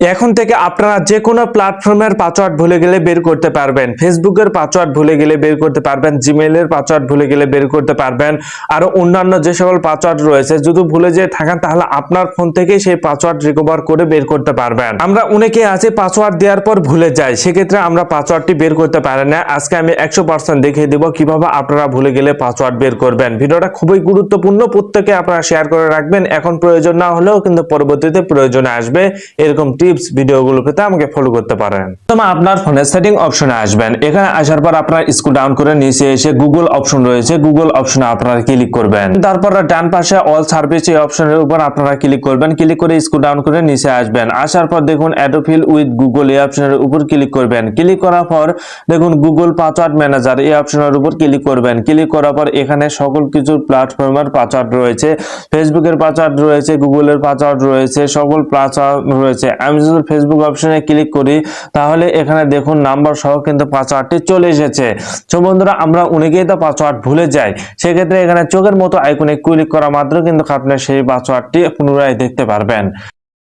এখন থেকে আপনারা যে কোনো প্ল্যাটফর্মের পাসওয়ার্ড ভুলে গেলে বের করতে পারবেন। ফেসবুকের পাসওয়ার্ড ভুলে গেলে বের করতে পারবেন জিমেইলের পাসওয়ার্ড ভুলে গেলে বের করতে পারবেন, আরও অন্যান্য যে সকল পাসওয়ার্ড রয়েছে, যদি ভুলে যেয়ে থাকেন, তাহলে আপনার ফোন থেকেই সেই পাসওয়ার্ড রিকভার করে বের করতে পারবেন। আমরা অনেকে আছে পাসওয়ার্ড দেওয়ার পর ভুলে যাই, সেক্ষেত্রে আমরা পাসওয়ার্ডটি বের করতে পারি না। আজকে আমি একশো পার্সেন্ট দেখিয়ে দিব কীভাবে আপনারা ভুলে গেলে পাসওয়ার্ড বের করবেন। ভিডিওটা খুবই গুরুত্বপূর্ণ প্রত্যেকে আপনারা শেয়ার করে রাখবেন। এখন প্রয়োজন না হলেও কিন্তু পরবর্তীতে প্রয়োজনে আসবে, এরকম টিপস ভিডিওগুলো পেতে আমাকে ফলো করতে পারেন। প্রথমে আপনার ফোনের সেটিং অপশনে আসবেন। এখানে আসার পর আপনার স্ক্রল ডাউন করে নিচে এসে গুগল অপশন রয়েছে। গুগল অপশনে আপনারা ক্লিক করবেন। তারপর ডান পাশে অল সার্ভিস এই অপশনের উপর আপনারা ক্লিক করবেন। ক্লিক করে স্ক্রল ডাউন করে নিচে আসবেন। আসার পর দেখুন অ্যাডোফিল উইথ গুগল এই অপশনের উপর ক্লিক করবেন। ক্লিক করার পর দেখুন গুগল পাসওয়ার্ড ম্যানেজার এই অপশনের উপর ক্লিক করবেন। ক্লিক করার পর এখানে সকল কিছু প্ল্যাটফর্মের পাসওয়ার্ড রয়েছে। ফেসবুকের পাসওয়ার্ড রয়েছে গুগলের পাসওয়ার্ড রয়েছে, সকল পাসওয়ার্ড রয়েছে। আমি যদি ফেসবুক অপশনে ক্লিক করি, তাহলে এখানে দেখুন নাম্বার সহ কিন্তু পাসওয়ার্ডটি চলে এসেছে। তো বন্ধুরা, আমরা অনেকেই তো পাসওয়ার্ড ভুলে যাই, সেক্ষেত্রে এখানে চোখের মতো আইকনে ক্লিক করা মাত্র কিন্তু আপনি সেই পাসওয়ার্ডটি পুনরায় দেখতে পারবেন।